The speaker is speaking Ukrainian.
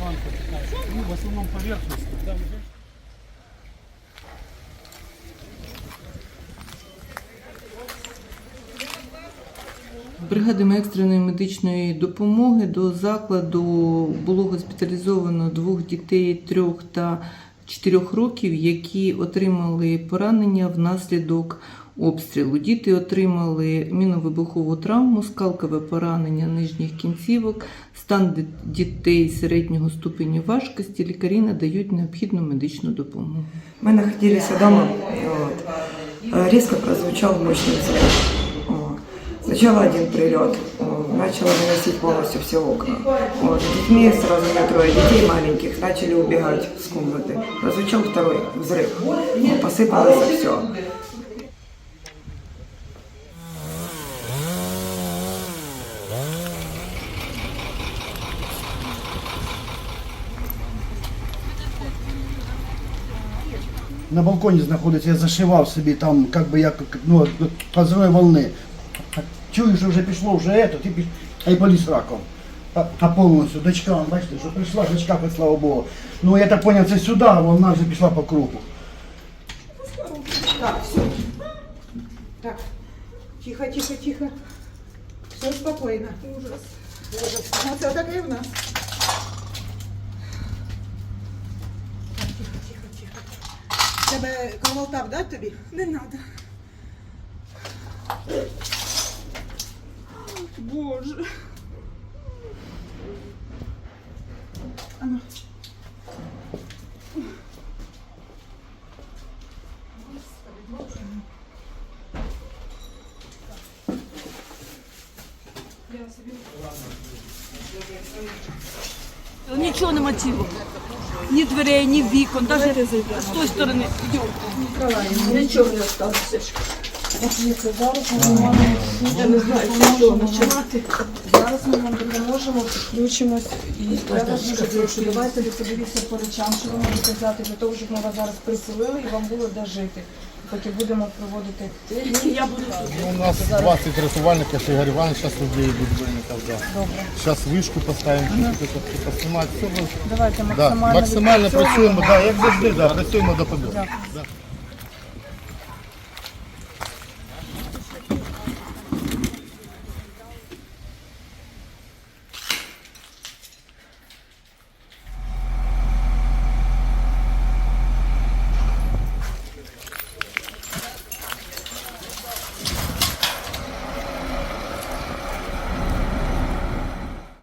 Банка такая. Ну, в основном поверхность. Бригадами екстреної медичної допомоги до закладу було госпіталізовано двох дітей трьох та чотирьох років, які отримали поранення внаслідок обстрілу. Діти отримали міновибухову травму, скалкове поранення нижніх кінцівок, стан ди- дітей середнього ступеню важкості. Лікарі надають необхідну медичну допомогу. Мы находились дома, вот. Э, резко прозвучал мощный взрыв. Вот. Сначала один прилет, э, начало выносить полностью все окна. Вот. С детьми сразу у меня трое детей маленьких, начали убегать с комнаты. Прозвучал второй взрыв, Вот, посыпалось все. на балконі знаходиться, я зашивав собі там, як би як ну, позивної волни. Чую, що вже пішло вже ето, ти піш... а й поліз раком. А, а повністю дочка, вон, бачите, що прийшла дочка, хоч слава Богу. Ну я так зрозумів, це сюди, а вона вже пішла по кругу. Так, все. Так, тихо, тихо, тихо. Все спокойно. Ужас. Ужас. Ну, це таке в нас. Тебе кровотап дать тобі? Не надо. Боже. Ану. Нічого нема цілого. Ні дверей, ні вікон, навіть з тої сторони. Нічого не осталося. Я не знаю, з чого починати. Зараз ми вам допоможемо, підключимось і я вас дуже прошу, давайте ви подивіться по речам, що ви можете взяти для того, щоб ми вас зараз приселили і вам було де жити. Поки будемо проводити Я буду тут. У нас 20 рятувальников, Ігор Іванович зараз людей будівельников, да. Добре. Зараз вишку поставимо, щось это поснимать, все буде. Давайте Да, максимально максимально працюємо, да, як завжди, да, працюємо до побіди. Да.